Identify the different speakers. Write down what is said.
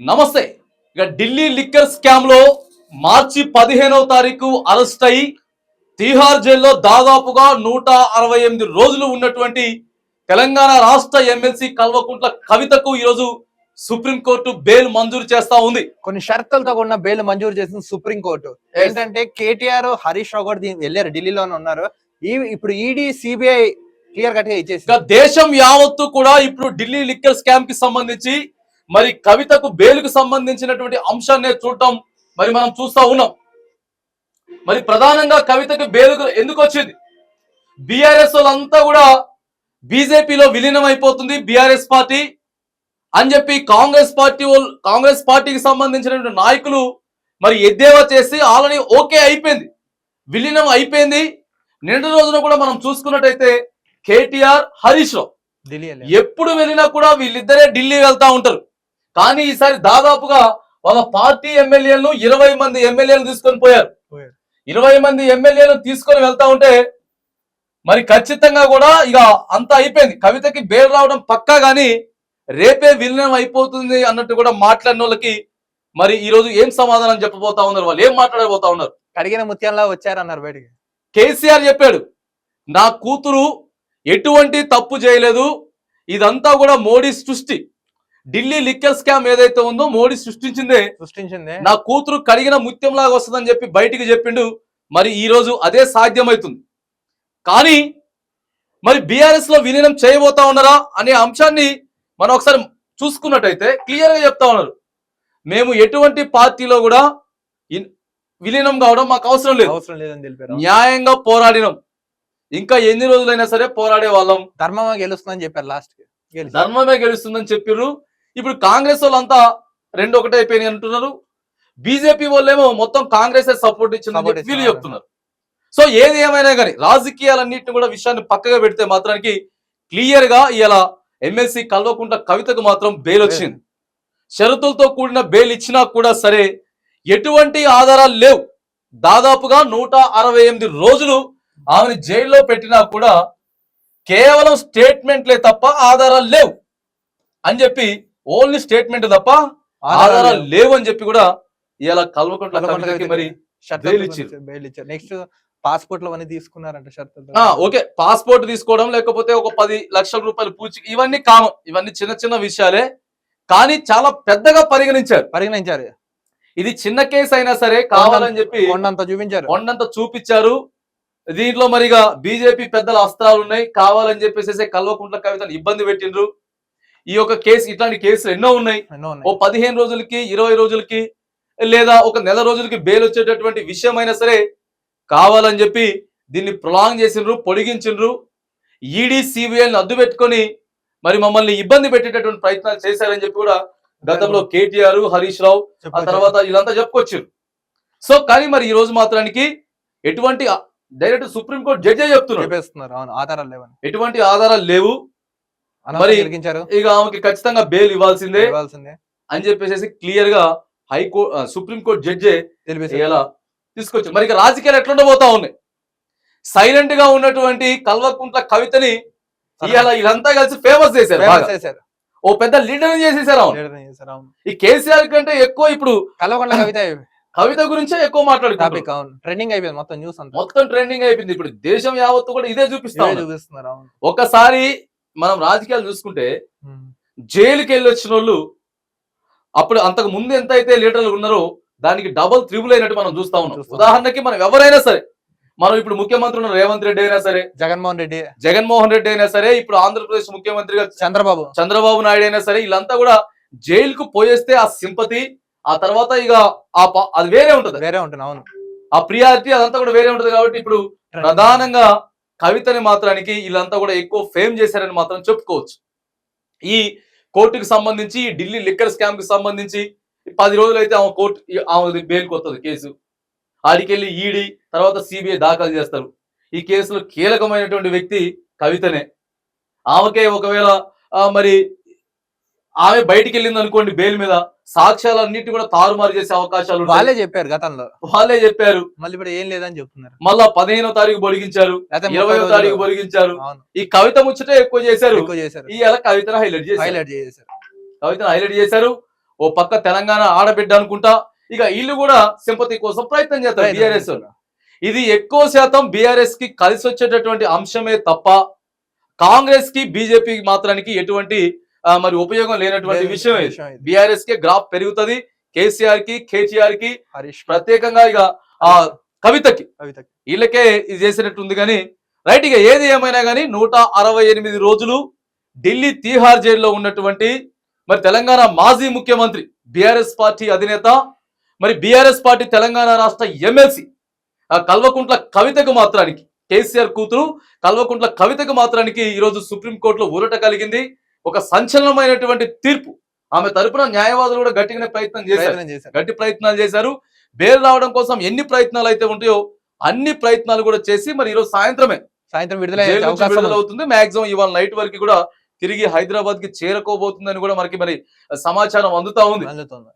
Speaker 1: నమస్తే. ఇక ఢిల్లీ లిక్కర్ స్కామ్లో మార్చి పదిహేనవ తారీఖు అరెస్ట్ అయి తీహార్ జైల్లో దాదాపుగా నూట అరవై ఎనిమిది రోజులు ఉన్నటువంటి తెలంగాణ రాష్ట్ర ఎమ్మెల్సీ కల్వకుంట్ల కవితకు ఈరోజు సుప్రీంకోర్టు బెయిల్ మంజూరు చేస్తా ఉంది.
Speaker 2: కొన్ని షరతులతో కూడిన బెయిల్ మంజూరు చేసింది సుప్రీం కోర్టు. ఏంటంటే కేటీఆర్ హరీష్ రావు కూడా దీని- వెళ్ళారు ఢిల్లీలోనే ఉన్నారు. ఈ ఇప్పుడు ఈడీ సిబిఐ క్లియర్ కట్గా ఇచ్చేసి
Speaker 1: దేశం యావత్తు కూడా ఇప్పుడు ఢిల్లీ లిక్కర్ స్కామ్కి సంబంధించి మరి కవితకు బెయిల్కు సంబంధించినటువంటి అంశాన్ని చూడటం మరి మనం చూస్తా ఉన్నాం. మరి ప్రధానంగా కవితకు బెయిల్ ఎందుకు వచ్చింది? బీఆర్ఎస్ వాళ్ళంతా కూడా బీజేపీలో విలీనం అయిపోతుంది బీఆర్ఎస్ పార్టీ అని చెప్పి కాంగ్రెస్ పార్టీ కాంగ్రెస్ పార్టీకి సంబంధించినటువంటి నాయకులు మరి ఎద్దేవా చేసి ఆల్రెడీ ఓకే అయిపోయింది. విలీనం అయిపోయింది. నిన్నటి రోజున కూడా మనం చూసుకున్నట్టయితే కేటీఆర్ హరీష్ రావు. ఎప్పుడు వెళ్ళినా కూడా వీళ్ళిద్దరే ఢిల్లీ వెళ్తా ఉంటారు. కానీ ఈసారి దాదాపుగా వాళ్ళ పార్టీ ఎమ్మెల్యేలను ఇరవై మంది ఎమ్మెల్యేలు తీసుకొని పోయారు. ఇరవై మంది ఎమ్మెల్యేలను తీసుకొని వెళ్తా ఉంటే మరి ఖచ్చితంగా కూడా ఇక అంతా అయిపోయింది. కవితకి బెయిల్ రావడం పక్కా గానీ రేపే విలీనం అయిపోతుంది అన్నట్టు కూడా మాట్లాడిన వాళ్ళకి మరి ఈ రోజు ఏం సమాధానం చెప్పబోతా ఉన్నారు? వాళ్ళు ఏం మాట్లాడబోతా ఉన్నారు?
Speaker 2: కడిగిన ముత్యంలా వచ్చారన్నారు బయటికి.
Speaker 1: కేసీఆర్ చెప్పాడు నా కూతురు ఎటువంటి తప్పు చేయలేదు. ఇదంతా కూడా మోడీ సృష్టి. ఢిల్లీ లిక్కర్ స్కామ్ ఏదైతే ఉందో మోడీ సృష్టించిందే.
Speaker 2: సృష్టించింది.
Speaker 1: నా కూతురు కడిగిన ముత్యంలాగా వస్తుందని చెప్పి బయటికి చెప్పిండు. మరి ఈ రోజు అదే సాధ్యమవుతుంది కానీ మరి బీఆర్ఎస్లో విలీనం చేయబోతా ఉన్నారా అనే అంశాన్ని మనం ఒకసారి చూసుకున్నట్టయితే క్లియర్గా చెప్తా ఉన్నారు. మేము ఎటువంటి పార్టీలో కూడా విలీనం కావడం మాకు అవసరం లేదు.
Speaker 2: అవసరం లేదని తెలిపారు.
Speaker 1: న్యాయంగా పోరాడినాం. ఇంకా ఎన్ని రోజులైనా సరే పోరాడే వాళ్ళం.
Speaker 2: ధర్మం గెలుస్తుందని చెప్పారు లాస్ట్
Speaker 1: ధర్మమే గెలుస్తుందని చెప్పిర్రు. ఇప్పుడు కాంగ్రెస్ వాళ్ళంతా రెండు ఒకటే అయిపోయినాయి అంటున్నారు. బీజేపీ వాళ్ళేమో మొత్తం కాంగ్రెస్ సపోర్ట్ చెప్పి వీళ్ళు. చెప్తున్నారు. సో ఏది ఏమైనా కానీ రాజకీయాలన్నింటిని కూడా విషయాన్ని పక్కగా పెడితే మాత్రానికి క్లియర్గా ఇలా ఎమ్మెల్సీ కల్వకుంట కవితకు మాత్రం బెయిల్ వచ్చింది. షరతులతో కూడిన బెయిల్ ఇచ్చినా కూడా సరే ఎటువంటి ఆధారాలు లేవు. దాదాపుగా నూట అరవై ఎనిమిది రోజులు ఆమెను జైల్లో పెట్టినా కూడా కేవలం స్టేట్మెంట్లే తప్ప ఆధారాలు లేవు. అని చెప్పి ఓన్లీ స్టేట్మెంట్ తప్ప ఆధారాలు లేవు. అని చెప్పి కూడా ఇలా కల్వకుంట్ల మరి
Speaker 2: నెక్స్ట్ అవన్నీ తీసుకున్నారంట
Speaker 1: ఓకే. పాస్పోర్ట్ తీసుకోవడం లేకపోతే ఒక పది లక్షల రూపాయలు పూచి ఇవన్నీ కామన్. ఇవన్నీ చిన్న చిన్న విషయాలే. కానీ చాలా పెద్దగా పరిగణించారు.
Speaker 2: పరిగణించారు.
Speaker 1: ఇది చిన్న కేసు అయినా సరే కావాలని చెప్పి
Speaker 2: కొండంత చూపించారు.
Speaker 1: కొండంత చూపించారు. దీంట్లో మరిగా బీజేపీ పెద్దల అస్త్రాలు ఉన్నాయి కావాలని చెప్పేసి కల్వకుంట్ల కవితను ఇబ్బంది పెట్టిండ్రు. ఈ యొక్క కేసు ఇట్లాంటి కేసులు ఎన్నో ఉన్నాయి. ఓ పదిహేను రోజులకి ఇరవై రోజులకి లేదా ఒక నెల రోజులకి బెయిల్ వచ్చేటటువంటి విషయం అయినా సరే కావాలని చెప్పి దీన్ని ప్రొలాంగ్ చేసిండ్రు పొడిగించిండ్రు. ఈడీ సిబిఐని అడ్డు పెట్టుకొని మరి మమ్మల్ని ఇబ్బంది పెట్టేటటువంటి ప్రయత్నాలు చేశారని చెప్పి కూడా గతంలో కేటీఆర్ హరీష్ రావు ఆ. తర్వాత వీళ్ళంతా చెప్పుకొచ్చారు సో కానీ మరి ఈ రోజు మాత్రానికి ఎటువంటి డైరెక్ట్ సుప్రీంకోర్టు జడ్జే చెప్తున్నారు. ఎటువంటి ఆధారాలు లేవు. మరి- ఇక ఆమెకి ఖచ్చితంగా బెయిల్ ఇవ్వాల్సిందే
Speaker 2: ఇవ్వాల్సిందే.
Speaker 1: అని చెప్పేసి క్లియర్గా హైకోర్టు సుప్రీంకోర్టు జడ్జే ఇలా తీసుకొచ్చారు. మరి ఇక రాజకీయాలు ఎట్లుండబోతా ఉన్నాయి? సైలెంట్గా ఉన్నటువంటి కల్వకుంట్ల కవితని ఇవాళ వీళ్ళంతా కలిసి ఫేమస్ చేశారు ఓ పెద్ద లీడర్ చేసేసారు ఈ కేసీఆర్ కంటే ఎక్కువ ఇప్పుడు
Speaker 2: కలవకుండా కవిత
Speaker 1: కవిత గురించే ఎక్కువ
Speaker 2: అవును. ట్రెండింగ్ అయిపోయింది మొత్తం న్యూస్ అంతా.
Speaker 1: మొత్తం ట్రెండింగ్ అయిపోయింది. ఇప్పుడు దేశం యావత్తు కూడా ఇదే చూపిస్తా.
Speaker 2: చూపిస్తున్నారు
Speaker 1: ఒకసారి మనం రాజకీయాలు చూసుకుంటే. జైలుకి వెళ్ళి వచ్చిన వాళ్ళు అప్పుడు అంతకు ముందు ఎంత అయితే లీడర్లు ఉన్నారో దానికి డబుల్ త్రిబుల్ అయినట్టు మనం చూస్తా ఉన్నాం. ఉదాహరణకి మనం ఎవరైనా సరే మనం ఇప్పుడు ముఖ్యమంత్రి ఉన్న రేవంత్ రెడ్డి అయినా సరే
Speaker 2: జగన్మోహన్ రెడ్డి.
Speaker 1: జగన్మోహన్ రెడ్డి అయినా సరే ఇప్పుడు ఆంధ్రప్రదేశ్ ముఖ్యమంత్రిగా
Speaker 2: చంద్రబాబు.
Speaker 1: చంద్రబాబు నాయుడు అయినా సరే వీళ్ళంతా కూడా జైలుకు పోయేస్తే ఆ సింపతి ఆ తర్వాత ఇక ఆ అది వేరే ఉంటది.
Speaker 2: వేరే ఉంటుంది అవును.
Speaker 1: ఆ ప్రియారిటీ అదంతా కూడా వేరే ఉంటది కాబట్టి ఇప్పుడు ప్రధానంగా కవితని మాత్రానికి వీళ్ళంతా కూడా ఎక్కువ ఫేమ్ చేశారని మాత్రం చెప్పుకోవచ్చు. ఈ కోర్టుకి సంబంధించి ఢిల్లీ లిక్కర్ స్కామ్కి సంబంధించి పది రోజులు అయితే ఆమె కోర్టు ఆమె బెయిల్కి వస్తుంది కేసు. ఆడికెళ్ళి ఈడీ తర్వాత సిబిఐ దాఖలు చేస్తారు. ఈ కేసులో కీలకమైనటువంటి వ్యక్తి కవితనే. ఆమెకే ఒకవేళ మరి ఆమె బయటికి వెళ్ళింది అనుకోండి బెయిల్ మీద సాక్ష్యాలన్నిటి కూడా తారుమారు చేసే అవకాశాలు.
Speaker 2: వాళ్ళే చెప్పారు గతంలో.
Speaker 1: వాళ్ళే చెప్పారు.
Speaker 2: మళ్ళీ ఇప్పుడు ఏం లేదని చెప్తున్నారు.
Speaker 1: మళ్ళా పదిహేనో తారీఖు పొడిగించారు ఇరవయో తారీఖు పొడిగించారు ఈ కవిత ముచ్చటే ఎక్కువ చేశారు.
Speaker 2: ఎక్కువ చేశారు.
Speaker 1: ఇవాళ కవితను హైలైట్ చేశారు?
Speaker 2: హైలైట్ చేశారు.
Speaker 1: కవితను హైలైట్ చేశారు. ఓ పక్క తెలంగాణ ఆడబిడ్డ అనుకుంటా. ఇక వీళ్ళు కూడా సింపతి కోసం ప్రయత్నం చేస్తారు బీఆర్ఎస్. ఇది ఎక్కువ శాతం బీఆర్ఎస్కి కలిసి వచ్చేటటువంటి అంశమే తప్ప కాంగ్రెస్కి బీజేపీకి మాత్రానికి ఎటువంటి మరి ఉపయోగం లేనటువంటి విషయం. బీఆర్ఎస్కి గ్రాఫ్ పెరుగుతది కేసీఆర్కి
Speaker 2: కేటీఆర్కి.
Speaker 1: ప్రత్యేకంగా ఇక ఆ కవితకి.
Speaker 2: కవిత
Speaker 1: వీళ్ళకే ఇది చేసినట్టుంది కానీ రైట్ ఇక ఏది ఏమైనా కానీ నూట అరవై ఎనిమిది రోజులు ఢిల్లీ తీహార్ జైల్లో ఉన్నటువంటి మరి తెలంగాణ మాజీ ముఖ్యమంత్రి బీఆర్ఎస్ పార్టీ అధినేత మరి బీఆర్ఎస్ పార్టీ తెలంగాణ రాష్ట్ర ఎమ్మెల్సీ కల్వకుంట్ల కవితకు మాత్రానికి కేసీఆర్ కూతురు కల్వకుంట్ల కవితకు మాత్రానికి ఈరోజు సుప్రీంకోర్టులో ఊరట కలిగింది. ఒక సంచలనమైనటువంటి తీర్పు. ఆమె తరపున న్యాయవాదులు కూడా గట్టిగానే ప్రయత్నం చేశారు. గట్టి ప్రయత్నాలు చేశారు. బెయిల్ రావడం కోసం ఎన్ని ప్రయత్నాలు అయితే ఉంటాయో అన్ని ప్రయత్నాలు కూడా చేసి మరి ఈరోజు సాయంత్రమే
Speaker 2: సాయంత్రం విడుదల.
Speaker 1: అవుతుంది మాక్సిమం ఇవాళ నైట్ వరకు కూడా తిరిగి హైదరాబాద్కి చేరుకోబోతుందని కూడా మనకి మరి సమాచారం అందుతా ఉంది.
Speaker 2: అందుతుంది.